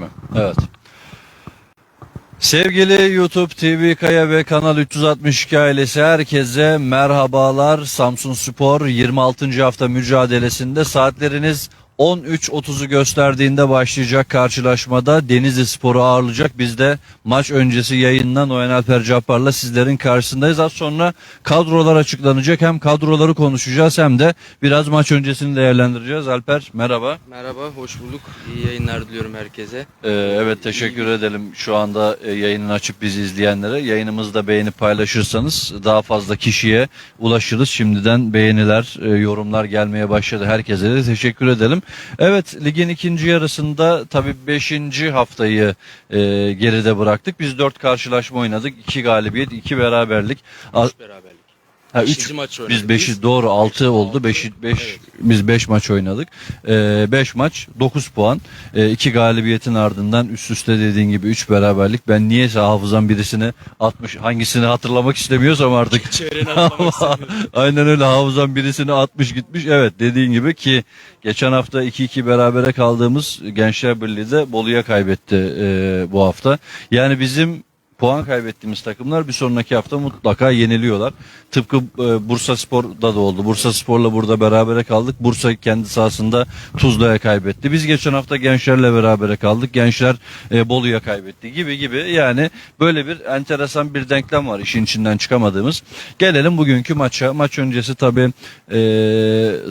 mi? Evet. Sevgili YouTube TV Kaya ve Kanal 362 ailesi herkese merhabalar. Samsun Spor 26. hafta mücadelesinde saatleriniz 13.30'u gösterdiğinde başlayacak karşılaşmada Denizli Spor'u ağırlayacak. Biz de maç öncesi yayından Oyan Alper Cabbar'la sizlerin karşısındayız. Az sonra kadrolar açıklanacak. Hem kadroları konuşacağız hem de biraz maç öncesini değerlendireceğiz. Alper merhaba. Merhaba, hoş bulduk. İyi yayınlar diliyorum herkese. Ee, evet teşekkür edelim şu anda e, yayını açıp bizi izleyenlere. Yayınımızı da beğenip paylaşırsanız daha fazla kişiye ulaşırız. Şimdiden beğeniler, e, yorumlar gelmeye başladı. Herkese de teşekkür edelim. Evet ligin ikinci yarısında tabii beşinci haftayı e, geride bıraktık. Biz dört karşılaşma oynadık. iki galibiyet, iki beraberlik. Üç beraberlik. Ha, üç, maç oynadık biz 5'i doğru 6 oldu. 5 5 Evet. biz 5 maç oynadık. 5 maç 9 puan. 2 galibiyetin ardından üst üste dediğin gibi 3 beraberlik. Ben niyeyse hafızam birisini 60 hangisini hatırlamak istemiyorsam artık. Aynen öyle hafızam birisini 60 gitmiş. Evet dediğin gibi ki geçen hafta 2-2 berabere kaldığımız Gençler Birliği de Bolu'ya kaybetti e, bu hafta. Yani bizim puan kaybettiğimiz takımlar bir sonraki hafta mutlaka yeniliyorlar. Tıpkı e, Bursa Spor'da da oldu. Bursa Spor'la burada berabere kaldık. Bursa kendi sahasında Tuzla'ya kaybetti. Biz geçen hafta Gençler'le berabere kaldık. Gençler e, Bolu'ya kaybetti gibi gibi. Yani böyle bir enteresan bir denklem var işin içinden çıkamadığımız. Gelelim bugünkü maça. Maç öncesi tabii e,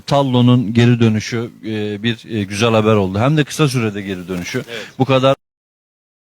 Tallo'nun geri dönüşü e, bir e, güzel haber oldu. Hem de kısa sürede geri dönüşü. Evet. Bu kadar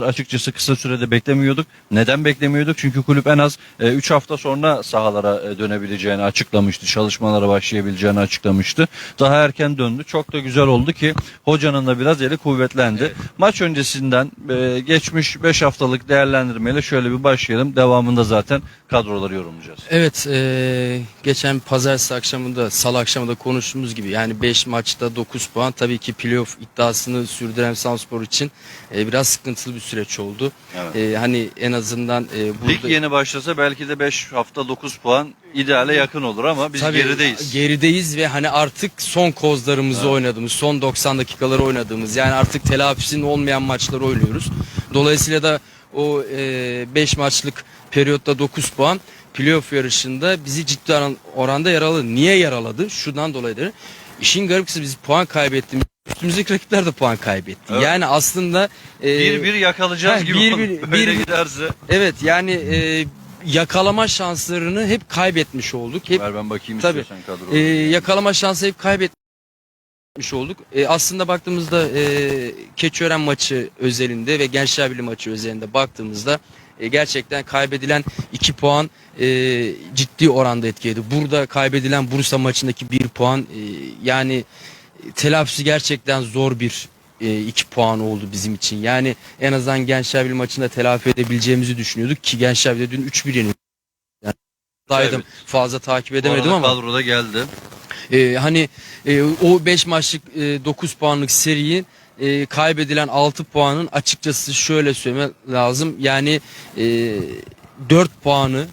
açıkçası kısa sürede beklemiyorduk. Neden beklemiyorduk? Çünkü kulüp en az 3 hafta sonra sahalara e, dönebileceğini açıklamıştı. Çalışmalara başlayabileceğini açıklamıştı. Daha erken döndü. Çok da güzel oldu ki hocanın da biraz eli kuvvetlendi. Evet. Maç öncesinden e, geçmiş 5 haftalık değerlendirmeyle şöyle bir başlayalım. Devamında zaten kadroları yorumlayacağız. Evet, eee, geçen pazartesi akşamında, salı akşamında konuştuğumuz gibi yani 5 maçta 9 puan tabii ki playoff iddiasını sürdüren Samspor için eee, biraz sıkıntılı bir süreç oldu. Evet. Eee, hani en azından eee, burada... Lig yeni başlasa belki de 5 hafta 9 puan ideale yakın olur ama biz Tabii, gerideyiz. Gerideyiz ve hani artık son kozlarımızı Evet. oynadığımız, son 90 dakikaları oynadığımız yani artık telafisinin olmayan maçları oynuyoruz. Dolayısıyla da o 5 maçlık periyotta 9 puan playoff yarışında bizi ciddi oran- oranda yaraladı. Niye yaraladı? Şundan dolayıdır. İşin garip kısmı biz puan kaybettiğimiz üstümüzdeki rakipler de puan kaybetti. Evet. Yani aslında e, bir bir yakalayacağız ha, gibi bir- bir- böyle bir- giderse. evet yani e, yakalama şanslarını hep kaybetmiş olduk. Hep Ver ben bakayım Tabii. istiyorsan kadroları. e, yakalama şansı hep kaybetmiş olduk. E, aslında baktığımızda e, Keçiören maçı özelinde ve Gençler Birliği maçı özelinde baktığımızda e, gerçekten kaybedilen 2 puan e, ciddi oranda etkiledi. Burada kaybedilen Bursa maçındaki 1 puan e, yani telafisi gerçekten zor bir 2 puan oldu bizim için. Yani en azından Gençler Birliği maçında telafi edebileceğimizi düşünüyorduk ki Gençler Birliği dün 3-1 yenildi. Yani, Evet. fazla takip edemedim ama kadroda geldi. ee, hani e, o 5 maçlık e, 9 puanlık seriyi e, kaybedilen 6 puanın açıkçası şöyle söylemek lazım. Yani e, 4 puanı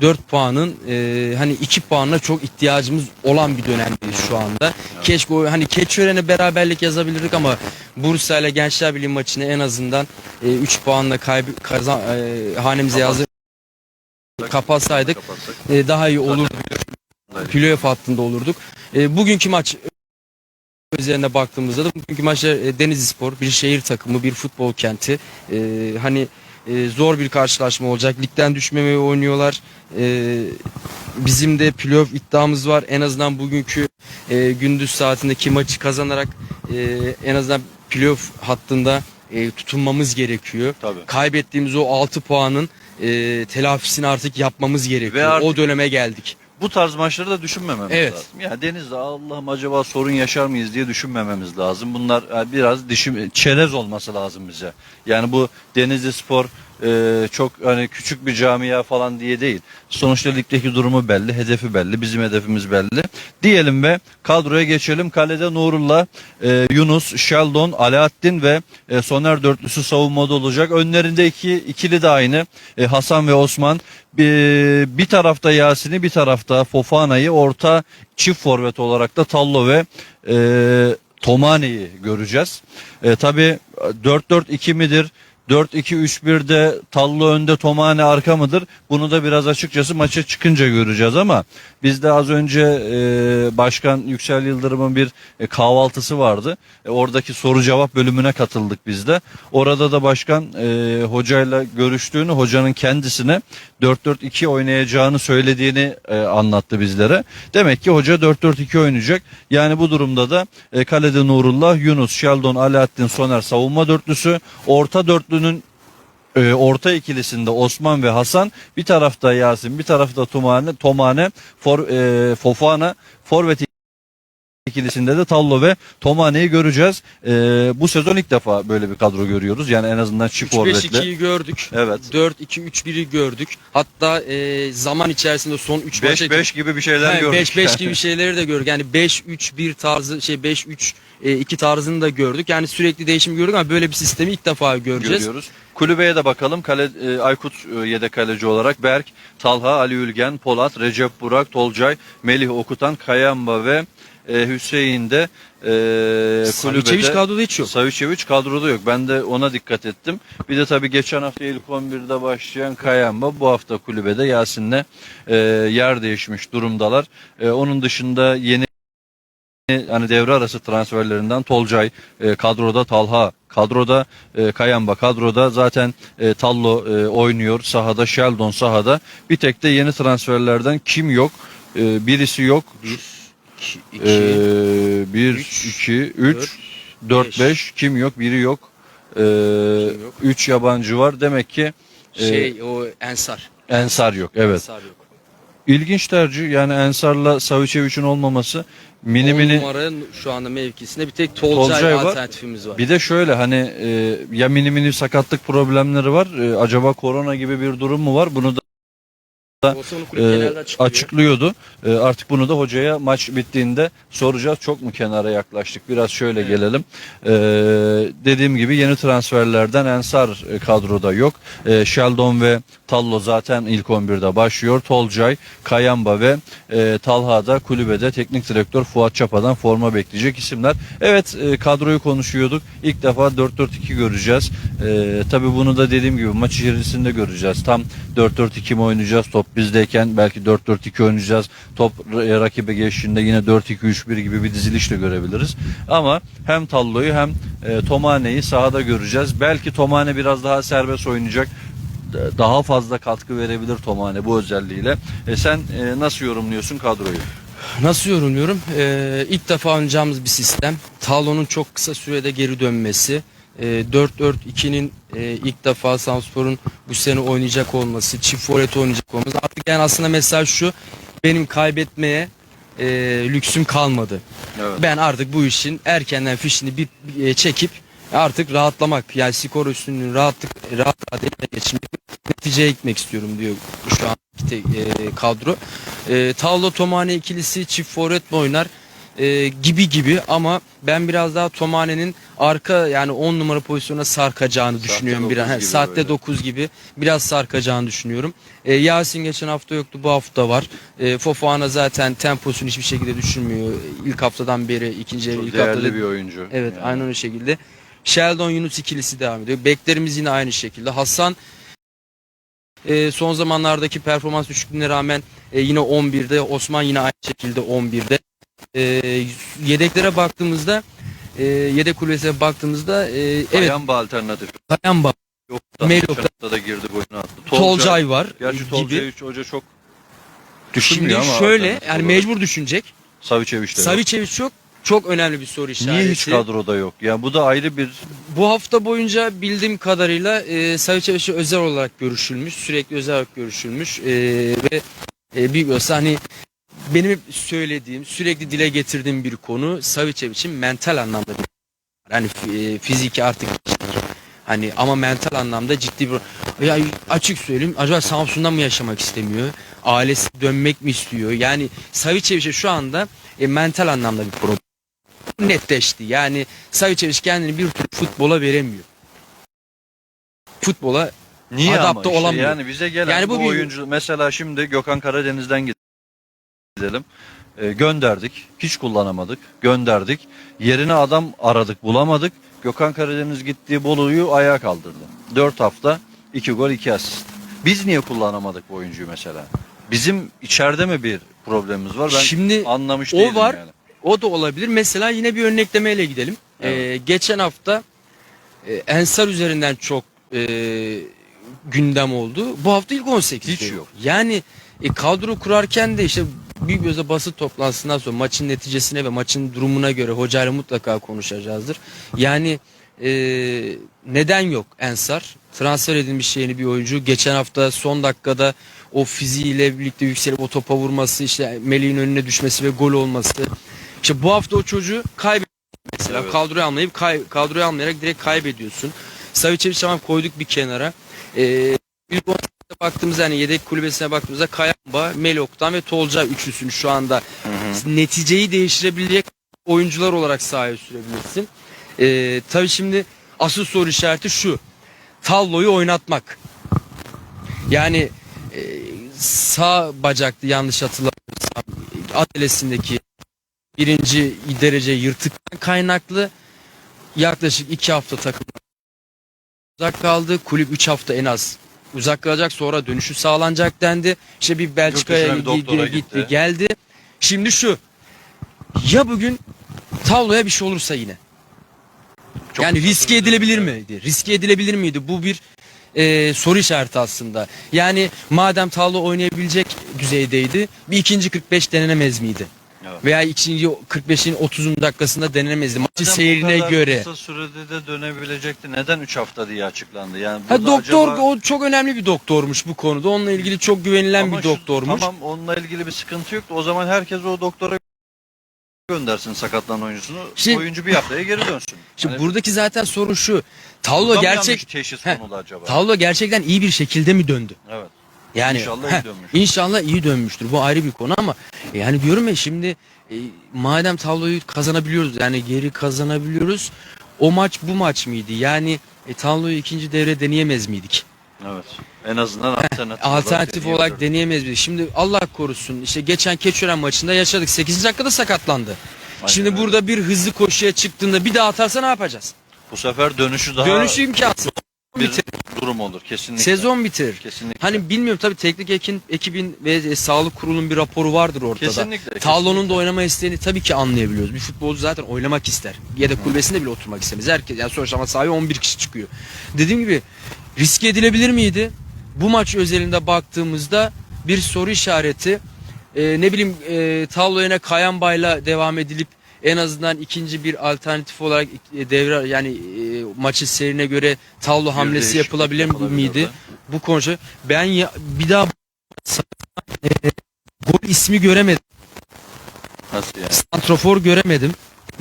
4 puanın e, hani 2 puanla çok ihtiyacımız olan bir dönemdeyiz şu anda. Keşke o hani Keçiören'e beraberlik yazabilirdik ama Bursa ile Gençler Birliği maçını en azından 3 puanla kaybı kazan e, hanemize yazıp kapatsaydık e, daha iyi olur playoff hattında olurduk. E, bugünkü maç üzerine baktığımızda da bugünkü maçta e, Denizli Spor bir şehir takımı, bir futbol kenti. E, hani e, zor bir karşılaşma olacak. Ligden düşmemeyi oynuyorlar. E, bizim de playoff iddiamız var. En azından bugünkü e, gündüz saatindeki maçı kazanarak e, en azından playoff hattında e, tutunmamız gerekiyor. Tabii. Kaybettiğimiz o 6 puanın e, telafisini artık yapmamız gerekiyor. Ve artık- O döneme geldik. Bu tarz maçları da düşünmememiz Evet. lazım. Ya Deniz'de Allah'ım acaba sorun yaşar mıyız diye düşünmememiz lazım. Bunlar e, biraz dişim, çerez olması lazım bize. Yani bu Denizli Spor e, çok hani küçük bir camia falan diye değil. Sonuçta ligdeki durumu belli, hedefi belli, bizim hedefimiz belli. Diyelim ve kadroya geçelim. Kalede Nurullah, e, Yunus, Sheldon, Alaaddin ve e, Soner dörtlüsü savunmada olacak. Önlerinde iki ikili de aynı. E, Hasan ve Osman. Bir, bir tarafta Yasin'i, bir tarafta Fofana'yı, orta çift forvet olarak da Tallo ve e, Tomane'yi göreceğiz. E, tabii 4-4-2 midir? 4-2-3-1'de Tallo önde Tomane arka mıdır? Bunu da biraz açıkçası maça çıkınca göreceğiz ama bizde az önce e, Başkan Yüksel Yıldırım'ın bir e, kahvaltısı vardı. E, oradaki soru cevap bölümüne katıldık biz de. Orada da başkan e, hocayla görüştüğünü, hocanın kendisine 4-4-2 oynayacağını söylediğini e, anlattı bizlere. Demek ki hoca 4-4-2 oynayacak. Yani bu durumda da e, kalede Nurullah, Yunus, Sheldon, Alaaddin, Soner savunma dörtlüsü. Orta dörtlünün e, orta ikilisinde Osman ve Hasan. Bir tarafta Yasin, bir tarafta Tumane, Tomane, For, e, Fofana, Forvet ikilisinde de Tallo ve Tomane'yi göreceğiz. E, bu sezon ilk defa böyle bir kadro görüyoruz. Yani en azından çift forvetle. 3-5-2'yi gördük. Evet. 4-2-3-1'i gördük. Hatta e, zaman içerisinde son 3 maça 5-5 gibi bir şeyler gördük. 5-5 gibi şeyleri de gördük. Yani 5-3-1 tarzı şey 5-3 2 tarzını da gördük. Yani sürekli değişim gördük ama böyle bir sistemi ilk defa göreceğiz. görüyoruz. Kulübeye de bakalım. Kale, e, Aykut e, yedek kaleci olarak Berk, Talha, Ali Ülgen, Polat, Recep Burak, Tolcay, Melih Okutan, Kayamba ve e, Hüseyin de e, Savicevic kulübede. kadroda hiç yok. Savicevic kadroda yok. Ben de ona dikkat ettim. Bir de tabii geçen hafta ilk 11'de başlayan Kayamba bu hafta kulübede Yasin'le e, yer değişmiş durumdalar. E, onun dışında yeni hani devre arası transferlerinden Tolcay e, kadroda Talha kadroda e, Kayamba kadroda zaten e, Tallo e, oynuyor. Sahada Sheldon sahada. Bir tek de yeni transferlerden kim yok? E, birisi yok. 1 2 2 e, 1 üç, 2 3 4 beş. 5 kim yok? Biri yok. E, yok? 3 yabancı var. Demek ki e, şey o Ensar. Ensar yok evet. Ensar yok. İlginç tercih. Yani Ensar'la Savicevic'in olmaması mini mini numara şu anda mevkisinde bir tek Tolcay, Tolcay var. alternatifimiz var. Bir de şöyle hani e, ya mini mini sakatlık problemleri var. E, acaba korona gibi bir durum mu var? Bunu da Olsa onu kulüp e, genelde açıklıyor. açıklıyordu. E, artık bunu da hocaya maç bittiğinde soracağız. Çok mu kenara yaklaştık? Biraz şöyle gelelim. E, dediğim gibi yeni transferlerden Ensar e, kadroda yok. E, Sheldon ve Tallo zaten ilk 11'de başlıyor. Tolcay, Kayamba ve e, Talha da kulübede teknik direktör Fuat Çapa'dan forma bekleyecek isimler. Evet e, kadroyu konuşuyorduk. İlk defa 4-4-2 göreceğiz. E, tabii bunu da dediğim gibi maç içerisinde göreceğiz. Tam 4-4-2 mi oynayacağız? Top bizdeyken belki 4-4-2 oynayacağız. Top e, rakibe geçtiğinde yine 4-2-3-1 gibi bir diziliş de görebiliriz. Ama hem Tallo'yu hem e, Tomane'yi sahada göreceğiz. Belki Tomane biraz daha serbest oynayacak daha fazla katkı verebilir Tomane bu özelliğiyle. E sen e, nasıl yorumluyorsun kadroyu? Nasıl yorumluyorum? Ee, ilk defa oynayacağımız bir sistem. Talon'un çok kısa sürede geri dönmesi. Ee, 4-4-2'nin e, ilk defa Samspor'un bu sene oynayacak olması, çift forvet oynayacak olması. Artık yani aslında mesaj şu, benim kaybetmeye e, lüksüm kalmadı. Evet. Ben artık bu işin erkenden fişini bir, bir, e, çekip artık rahatlamak, yani skor üstünlüğünü rahatlık, rahat rahat eline geçirmek, neticeye gitmek istiyorum diyor şu an kadro. E, Tavlo Tomane ikilisi çift forvet mi oynar e, gibi gibi ama ben biraz daha Tomane'nin arka yani 10 numara pozisyona sarkacağını Sahte düşünüyorum. he, gibi saatte böyle. 9 gibi biraz sarkacağını düşünüyorum. E, Yasin geçen hafta yoktu bu hafta var. E, Fofana zaten temposunu hiçbir şekilde düşünmüyor. İlk haftadan beri ikinci Çok ilk değerli haftada bir oyuncu. Evet Yani. aynen o şekilde. Sheldon Yunus ikilisi devam ediyor. Beklerimiz yine aynı şekilde. Hasan e, son zamanlardaki performans düşüklüğüne rağmen e, yine 11'de. Osman yine aynı şekilde 11'de. E, yedeklere baktığımızda e, yedek kulübesine baktığımızda e, evet Kayamba alternatif. Kayamba, Yok da girdi golünü attı. Tolcay var Gerçi gibi. Tolcay hoca çok Şimdi düşünmüyor ama şöyle yani olarak. mecbur düşünecek. Savicevic de yok. Savicevic çok önemli bir soru işareti. Niye hiç kadroda yok? Yani bu da ayrı bir Bu hafta boyunca bildiğim kadarıyla e, Savicevic'e özel olarak görüşülmüş. Sürekli özel olarak görüşülmüş. E, ve e, bir olsa hani benim hep söylediğim, sürekli dile getirdiğim bir konu Savicevic'in mental anlamda bir hani e, fiziki artık hani ama mental anlamda ciddi bir ya açık söyleyeyim acaba Samsun'da mı yaşamak istemiyor? Ailesi dönmek mi istiyor? Yani Savicevic'e şu anda e, mental anlamda bir problem netleşti. Yani Savicevic kendini bir türlü futbola veremiyor. Futbola Niye Adapte ama işte olamıyor. yani bize gelen Yani bu, bu bir- oyuncu mesela şimdi Gökhan Karadeniz'den gidelim. Ee, gönderdik. Hiç kullanamadık. Gönderdik. Yerine adam aradık bulamadık. Gökhan Karadeniz gittiği Bolu'yu ayağa kaldırdı. 4 hafta 2 gol 2 asist. Biz niye kullanamadık bu oyuncuyu mesela? Bizim içeride mi bir problemimiz var? Ben Şimdi anlamış o değilim var. yani. O da olabilir. Mesela yine bir örneklemeyle gidelim. Evet. Ee, geçen hafta e, Ensar üzerinden çok e, gündem oldu. Bu hafta ilk 18 Hiç yok. Yani e, kadro kurarken de işte büyük bir basın toplantısından sonra maçın neticesine ve maçın durumuna göre hocayla mutlaka konuşacağızdır. Yani e, neden yok Ensar? Transfer edilmiş yeni bir oyuncu. Geçen hafta son dakikada o fiziğiyle birlikte yükselip o topa vurması, işte Melih'in önüne düşmesi ve gol olması. İşte bu hafta o çocuğu kaybediyorsun mesela. Evet. Kadroya almayıp kay, kadroya almayarak direkt kaybediyorsun. Savicev'i tamam koyduk bir kenara. Ee, baktığımızda hani yedek kulübesine baktığımızda Kayamba, Melok'tan ve Tolca üçlüsünü şu anda neticeyi değiştirebilecek oyuncular olarak sahaya sürebilirsin. Ee, tabii şimdi asıl soru işareti şu. Tallo'yu oynatmak. Yani e, sağ bacaklı yanlış hatırlamıyorsam atlesindeki birinci derece yırtıktan kaynaklı yaklaşık iki hafta takım uzak kaldı. Kulüp 3 hafta en az uzak kalacak sonra dönüşü sağlanacak dendi. İşte bir Belçika'ya gitti, gitti gitti. geldi. Şimdi şu ya bugün tabloya bir şey olursa yine. Çok yani riske edilebilir evet. miydi? Riske edilebilir miydi? Bu bir e, soru işareti aslında. Yani madem tablo oynayabilecek düzeydeydi bir ikinci 45 denenemez miydi? Evet. Veya ikinci 45'in 30. dakikasında denenemezdi. Maçı Neden bu seyrine kadar göre. Kısa sürede de dönebilecekti. Neden 3 hafta diye açıklandı? Yani Ha, burada doktor acaba- o çok önemli bir doktormuş bu konuda. Onunla ilgili çok güvenilen Ama bir şu- doktormuş. Tamam onunla ilgili bir sıkıntı yoktu. O zaman herkes o doktora göndersin sakatlanan oyuncusunu. Şimdi- Oyuncu bir haftaya geri dönsün. Şimdi Hani buradaki zaten sorun şu. Burada mı yanlış gerçek teşhis Heh, acaba? Tavlo gerçekten iyi bir şekilde mi döndü? evet. Yani İnşallah iyi dönmüş. İnşallah iyi dönmüştür. Bu ayrı bir konu ama e, yani diyorum ya şimdi e, madem tabloyu kazanabiliyoruz yani geri kazanabiliyoruz. O maç bu maç mıydı? Yani e, tabloyu ikinci devre deneyemez miydik? Evet. En azından alternatif, Alternatif olarak deneyemez miydik? Şimdi Allah korusun işte geçen Keçören maçında yaşadık. 8. dakikada sakatlandı. Aynen Şimdi öyle. burada bir hızlı koşuya çıktığında bir daha atarsa ne yapacağız? bu sefer dönüşü daha Dönüşü imkansız. Bir Bitirir. durum olur kesinlikle. Sezon bitirir. kesinlikle. Hani bilmiyorum tabii teknik ekin, ekibin ve e, sağlık kurulunun bir raporu vardır ortada. kesinlikle. Kesinlikle. da oynama isteğini tabii ki anlayabiliyoruz. Bir futbolcu zaten oynamak ister. Ya da kulübesinde bile oturmak istemez. Herkes yani sonuçta ama sahaya 11 kişi çıkıyor. Dediğim gibi riske edilebilir miydi? Bu maç özelinde baktığımızda bir soru işareti. Ee, ne bileyim e, Tallo yine Kayanbay'la devam edilip en azından ikinci bir alternatif olarak e, devre yani e, maçı serine göre Tallo Bir hamlesi yapılabilir miydi? Bu konu ben ya, bir daha e, gol ismi göremedim. Nasıl yani? Santrofor göremedim.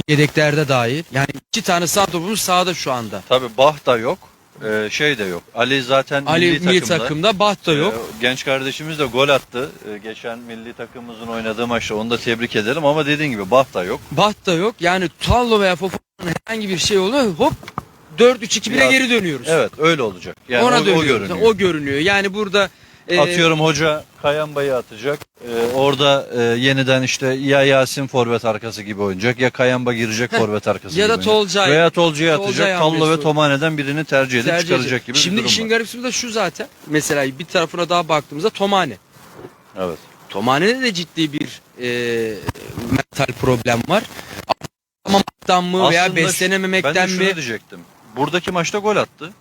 Yedeklerde dair. Yani iki tane santroforumuz sahada şu anda. Tabii Bah da yok. Ee, şey de yok. Ali zaten Ali milli, milli takımda. takımda Baht da yok. Ee, genç kardeşimiz de gol attı. Ee, geçen milli takımımızın oynadığı maçta onu da tebrik edelim ama dediğin gibi Bah da yok. Baht da yok. Yani Tallo veya Fofana'nın herhangi bir şey oldu hop 4-3-2-1'e Biraz- geri dönüyoruz. Evet öyle olacak. Yani Ona o, o dönüyoruz. görünüyor. O görünüyor. Yani burada e, Atıyorum hoca Kayanbay'ı atacak. Ee, orada e, yeniden işte ya Yasin forvet arkası gibi oynayacak ya Kayamba girecek forvet arkası ya gibi da oynayacak. Tolcay. Veya Tolcay'ı Tolcay atacak. Tallo hamlesi ve Tomane'den birini tercih edip tercih çıkaracak edecek. gibi Şimdi bir durum işin var. da şu zaten. Mesela bir tarafına daha baktığımızda Tomane. Evet. Tomane'de de ciddi bir e, mental problem var. Atamamaktan mı veya Aslında şu- beslenememekten ben de şunu mi? diyecektim. Buradaki maçta gol attı.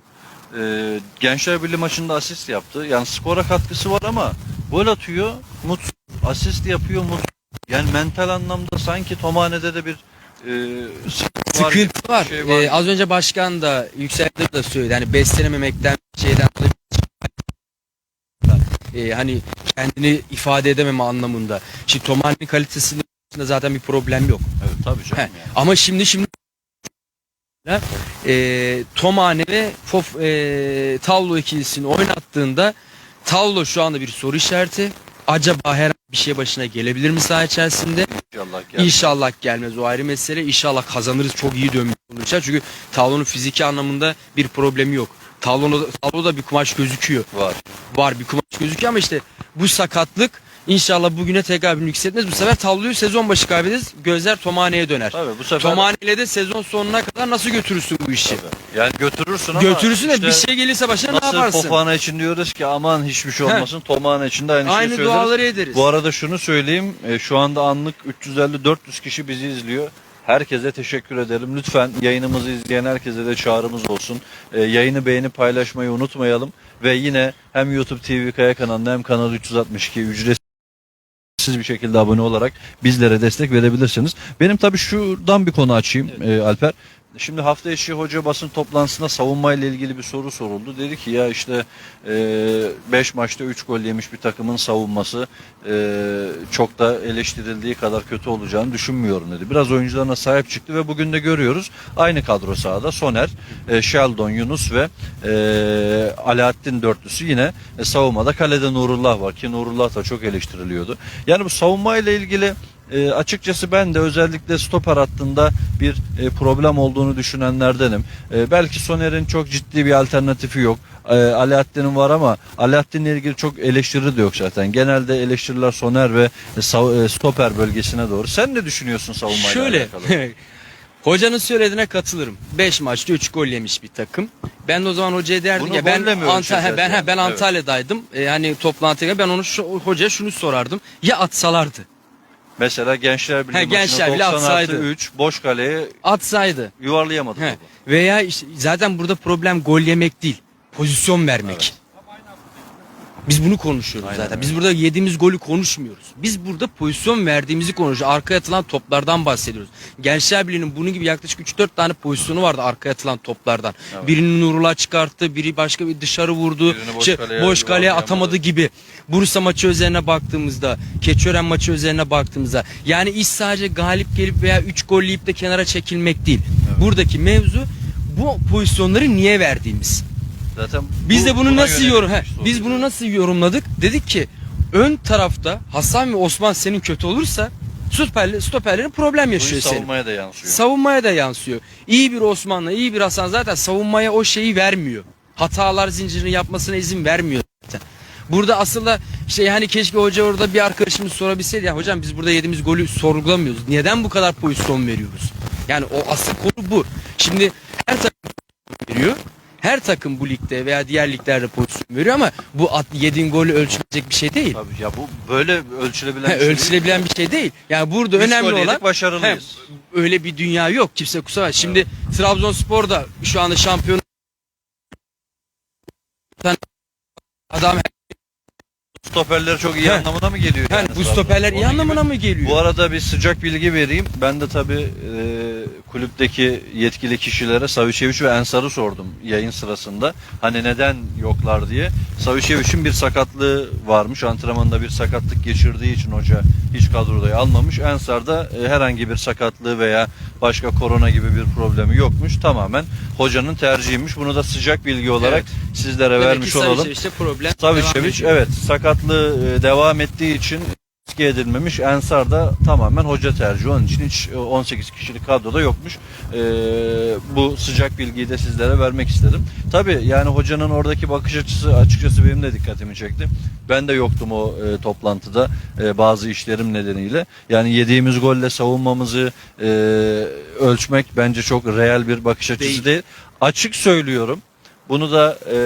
Ee, Gençler Birliği maçında asist yaptı. Yani skora katkısı var ama gol atıyor, mutsuz. Asist yapıyor, mutsuz. Yani mental anlamda sanki Tomane'de de bir e, sıkıntı var. Sıkıntı var. şey var. Ee, az önce başkan da yükseldi de söyledi. Hani beslenememekten şeyden dolayı ee, hani kendini ifade edememe anlamında. Şimdi Tomane'nin kalitesinde zaten bir problem yok. Evet tabii canım He. yani. Ama şimdi şimdi e, Tomane ve Fof, e, Tavlo ikilisini oynattığında Tavlo şu anda bir soru işareti. Acaba her bir şey başına gelebilir mi saha içerisinde? İnşallah gelmez. İnşallah gelmez o ayrı mesele. İnşallah kazanırız çok iyi dönmüş olacak. Çünkü Tavlo'nun fiziki anlamında bir problemi yok. Tavlo'da, Tavlo'da bir kumaş gözüküyor. var. Var bir kumaş gözüküyor ama işte bu sakatlık İnşallah bugüne tekrar bir yükseltmez. Bu sefer tabloyu sezon başı kaybederiz. Gözler Tomane'ye döner. Tabii bu sefer Tomane ile de sezon sonuna kadar nasıl götürürsün bu işi? yani götürürsün ama Götürürsün de işte bir şey gelirse başına ne nasıl yaparsın? Fofana için diyoruz ki aman hiçbir şey olmasın. Tomana için de aynı, şeyi Aynı söyleriz. duaları ederiz. Bu arada şunu söyleyeyim. e, Şu anda anlık 350-400 kişi bizi izliyor. Herkese teşekkür ederim. Lütfen yayınımızı izleyen herkese de çağrımız olsun. E, yayını beğenip paylaşmayı unutmayalım. Ve yine hem YouTube TV Kaya kanalına hem Kanal 362 ücretsiz bir şekilde abone olarak bizlere destek verebilirsiniz. Benim tabii şuradan bir konu açayım e, Alper. Şimdi hafta içi hoca basın toplantısında savunmayla ilgili bir soru soruldu. Dedi ki ya işte 5 maçta 3 gol yemiş bir takımın savunması e, çok da eleştirildiği kadar kötü olacağını düşünmüyorum dedi. Biraz oyuncularına sahip çıktı ve bugün de görüyoruz. Aynı kadro sahada Soner, e, Sheldon, Yunus ve e, Alaaddin dörtlüsü yine e, savunmada. Kalede Nurullah var ki Nurullah da çok eleştiriliyordu. Yani bu savunmayla ilgili e, açıkçası ben de özellikle stoper hattında bir e, problem olduğunu düşünenlerdenim. E, belki Soner'in çok ciddi bir alternatifi yok. E, Alaaddin'in var ama Alaaddin'le ilgili çok eleştiri de yok zaten. Genelde eleştiriler Soner ve e, e, stoper bölgesine doğru. Sen ne düşünüyorsun savunmayla Şöyle. alakalı? Hocanın söylediğine katılırım. 5 maçta 3 gol yemiş bir takım. Ben de o zaman hocaya derdim Bunu ya ben golle mi Anta- ölçeceğiz he, ben ben Evet. Antalya'daydım. E, hani toplantıya ben onu şu, hocaya şunu sorardım. Ya atsalardı. Mesela Gençler Birliği He, Gençler Birliği 90 atsaydı. artı 3 boş kaleye Atsaydı. yuvarlayamadı. He. topu. Veya işte, zaten burada problem gol yemek değil. Pozisyon vermek. Evet. Biz bunu konuşuyoruz Aynen zaten. öyle. Biz burada yediğimiz golü konuşmuyoruz. Biz burada pozisyon verdiğimizi konuşuyoruz. Arkaya atılan toplardan bahsediyoruz. Gençler Birliği'nin bunun gibi yaklaşık 3-4 tane pozisyonu vardı arkaya atılan toplardan. Evet. Birini Nurullah çıkarttı, biri başka bir dışarı vurdu. Birini boş Şey, kaleye boş kaleye atamadı gibi. Bursa maçı üzerine baktığımızda, Keçiören maçı üzerine baktığımızda yani iş sadece galip gelip veya 3 gol yiyip de kenara çekilmek değil. Buradaki mevzu bu pozisyonları niye verdiğimiz. Zaten Biz bu- de bunu nasıl yorum he, soru. biz bunu nasıl yorumladık? Dedik ki ön tarafta Hasan ve Osman senin kötü olursa stoperler, stoperlerin problem yaşıyor iş senin. savunmaya da yansıyor. Savunmaya da yansıyor. İyi bir Osman'la iyi bir Hasan zaten savunmaya o şeyi vermiyor. Hatalar zincirini yapmasına izin vermiyor zaten. Burada aslında şey hani keşke hoca orada bir arkadaşımız sorabilseydi ya hocam biz burada yediğimiz golü sorgulamıyoruz. Neden bu kadar pozisyon veriyoruz? Yani o asıl konu bu. Şimdi her takım veriyor. Her takım bu ligde veya diğer liglerde pozisyon veriyor ama bu at, yediğin golü ölçülecek bir şey değil. Tabii ya bu böyle ölçülebilen bir şey değil. ölçülebilen bir şey değil. Yani burada Üç önemli olan başarılıyız. He, öyle bir dünya yok. Kimse kusura. Şimdi Trabzonspor da şu anda şampiyon adam Stoperler çok iyi He. anlamına mı geliyor? yani bu stoperler iyi anlamına gibi- mı geliyor? Bu arada bir sıcak bilgi vereyim. Ben de tabii e, kulüpteki yetkili kişilere Savicevic ve Ensar'ı sordum yayın sırasında. Hani neden yoklar diye. Savicevic'in bir sakatlığı varmış. Antrenmanda bir sakatlık geçirdiği için hoca hiç kadroda almamış. Ensar da e, herhangi bir sakatlığı veya başka korona gibi bir problemi yokmuş. Tamamen hocanın tercihiymiş. Bunu da sıcak bilgi olarak sizlere Demek vermiş olalım. Savicevic'te problem Savicevic evet sakatlığı e, devam ettiği için riske edilmemiş. Ensar da tamamen hoca tercihi. Onun için hiç e, 18 kişilik kadroda yokmuş. E, bu sıcak bilgiyi de sizlere vermek istedim. Tabi yani hocanın oradaki bakış açısı açıkçası benim de dikkatimi çekti. Ben de yoktum o e, toplantıda e, bazı işlerim nedeniyle. Yani yediğimiz golle savunmamızı e, ölçmek bence çok real bir bakış açısı Değil. değil. Açık söylüyorum. Bunu da e,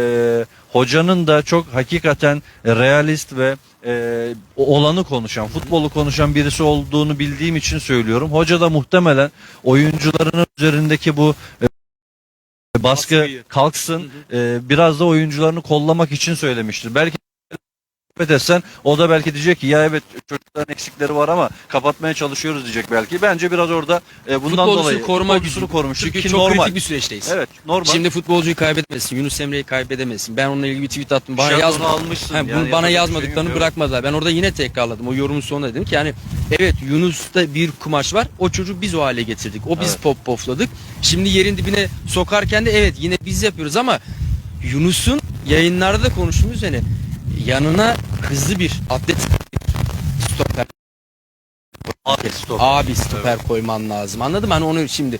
hocanın da çok hakikaten realist ve e, olanı konuşan, futbolu konuşan birisi olduğunu bildiğim için söylüyorum. Hoca da muhtemelen oyuncularının üzerindeki bu e, baskı Baskıyı. kalksın, e, biraz da oyuncularını kollamak için söylemiştir. Belki sohbet etsen o da belki diyecek ki ya evet çocukların eksikleri var ama kapatmaya çalışıyoruz diyecek belki. Bence biraz orada e, bundan Futbolcusunu dolayı koruma futbolcusunu gücü. korumuştur Çünkü ki çok normal. kritik bir süreçteyiz. Evet normal. Şimdi futbolcuyu kaybedemezsin. Yunus Emre'yi kaybedemezsin. Ben onunla ilgili bir tweet attım. Bana yazma. almışsın. Yani bunu bana bir yazmadıklarını yok. bırakmadılar. Ben orada yine tekrarladım. O yorumun sonunda dedim ki yani evet Yunus'ta bir kumaş var. O çocuğu biz o hale getirdik. O biz Evet. pop pofladık. Şimdi yerin dibine sokarken de evet yine biz yapıyoruz ama Yunus'un yayınlarda da konuştuğumuz yani yanına hızlı bir atlet stoper Abi, stop. abi stoper koyman lazım. Anladın mı? Hani onu şimdi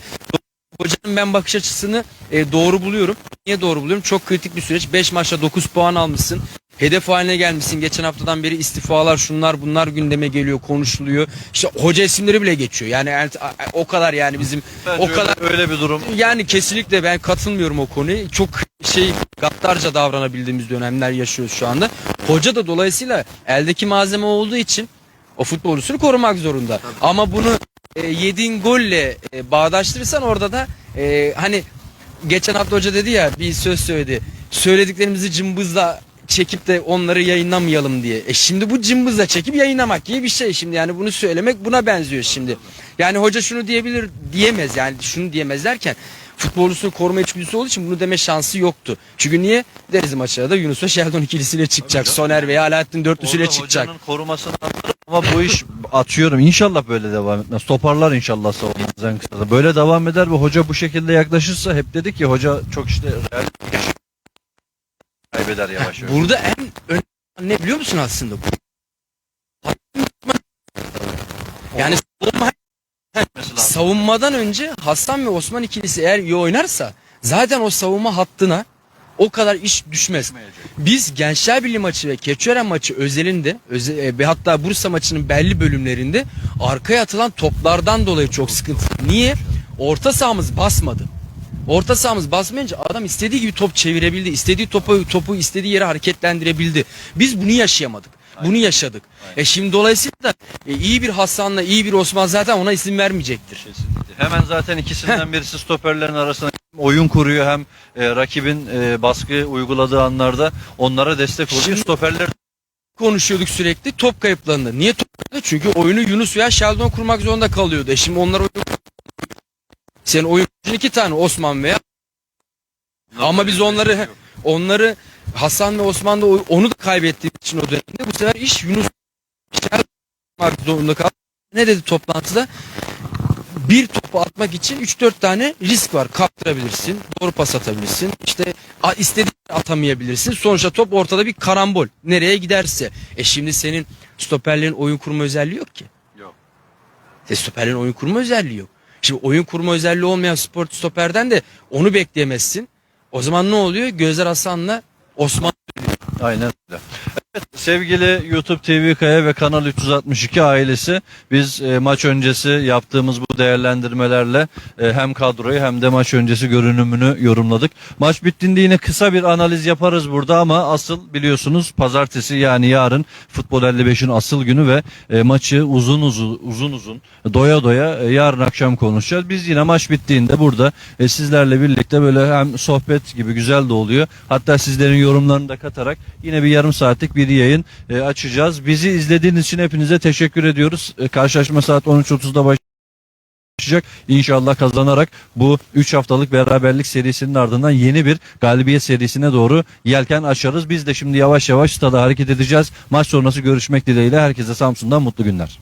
Hocanın ben bakış açısını e, doğru buluyorum. Niye doğru buluyorum? Çok kritik bir süreç. 5 maçta 9 puan almışsın. Hedef haline gelmişsin. Geçen haftadan beri istifalar şunlar bunlar gündeme geliyor konuşuluyor. İşte hoca isimleri bile geçiyor. Yani el- o kadar yani bizim Bence o kadar öyle, öyle bir durum. yani kesinlikle ben katılmıyorum o konuya. Çok şey gaddarca davranabildiğimiz dönemler yaşıyoruz şu anda. Hoca da dolayısıyla eldeki malzeme olduğu için o futbolcusunu korumak zorunda. Ama bunu e, yediğin golle e, bağdaştırırsan orada da e, hani geçen hafta hoca dedi ya bir söz söyledi. Söylediklerimizi cımbızla çekip de onları yayınlamayalım diye. E şimdi bu cımbızla çekip yayınlamak gibi bir şey şimdi yani bunu söylemek buna benziyor şimdi. Yani hoca şunu diyebilir diyemez yani şunu diyemez derken futbolcusunu koruma içgüdüsü olduğu için bunu deme şansı yoktu. Çünkü niye? Deriz maçına da Yunus ve Sheldon ikilisiyle çıkacak. Soner veya Alaaddin dörtlüsüyle Orada çıkacak. hocanın korumasını anlarım ama bu iş atıyorum inşallah böyle devam etmez. Toparlar inşallah savunmamız en kısa. Böyle devam eder ve hoca bu şekilde yaklaşırsa hep dedik ki hoca çok işte real kaybeder yavaş yavaş. Burada en önemli ne biliyor musun aslında? Yani savunma- savunmadan önce Hasan ve Osman ikilisi eğer iyi oynarsa zaten o savunma hattına o kadar iş düşmez. Biz Gençler Birliği maçı ve Keçiören maçı özelinde öze, e, ve hatta Bursa maçının belli bölümlerinde arkaya atılan toplardan dolayı çok sıkıntı. Niye? Orta sahamız basmadı. Orta sahamız basmayınca adam istediği gibi top çevirebildi. istediği topu topu istediği yere hareketlendirebildi. Biz bunu yaşayamadık. Bunu yaşadık. E şimdi dolayısıyla e, iyi bir Hasan'la iyi bir Osman zaten ona isim vermeyecektir. Kesinlikle. Hemen zaten ikisinden birisi stoperlerin arasına oyun kuruyor hem e, rakibin e, baskı uyguladığı anlarda onlara destek oluyor. Şimdi- Stoperler konuşuyorduk sürekli top kayıplarında. Niye top kayıpları? Çünkü oyunu Yunus veya Sheldon kurmak zorunda kalıyordu. E şimdi onlar oyun senin oyuncun iki tane Osman veya Ama biz onları- onları Hasan ve Osman da onu da kaybettiği için o dönemde bu sefer iş Yunus zorunda kaldı. Ne dedi toplantıda? Bir topu atmak için 3-4 tane risk var. Kaptırabilirsin, doğru pas atabilirsin. İşte a- istediğin yere atamayabilirsin. Sonuçta top ortada bir karambol. Nereye giderse. E şimdi senin stoperlerin oyun kurma özelliği yok ki. Yok. E stoperlerin oyun kurma özelliği yok. Şimdi oyun kurma özelliği olmayan spor stoperden de onu bekleyemezsin. O zaman ne oluyor? Gözler Hasan'la Osman Aynen öyle. Sevgili YouTube TV Kaya ve Kanal 362 ailesi biz e, maç öncesi yaptığımız bu değerlendirmelerle e, hem kadroyu hem de maç öncesi görünümünü yorumladık. Maç bittiğinde yine kısa bir analiz yaparız burada ama asıl biliyorsunuz pazartesi yani yarın Futbol 55'in asıl günü ve e, maçı uzun uzun uzun uzun doya doya e, yarın akşam konuşacağız. Biz yine maç bittiğinde burada e, sizlerle birlikte böyle hem sohbet gibi güzel de oluyor. Hatta sizlerin yorumlarını da katarak yine bir yarım saatlik bir yayın e, açacağız. Bizi izlediğiniz için hepinize teşekkür ediyoruz. E, karşılaşma saat 13.30'da başlayacak. İnşallah kazanarak bu 3 haftalık beraberlik serisinin ardından yeni bir galibiyet serisine doğru yelken açarız. Biz de şimdi yavaş yavaş stada hareket edeceğiz. Maç sonrası görüşmek dileğiyle herkese Samsun'dan mutlu günler.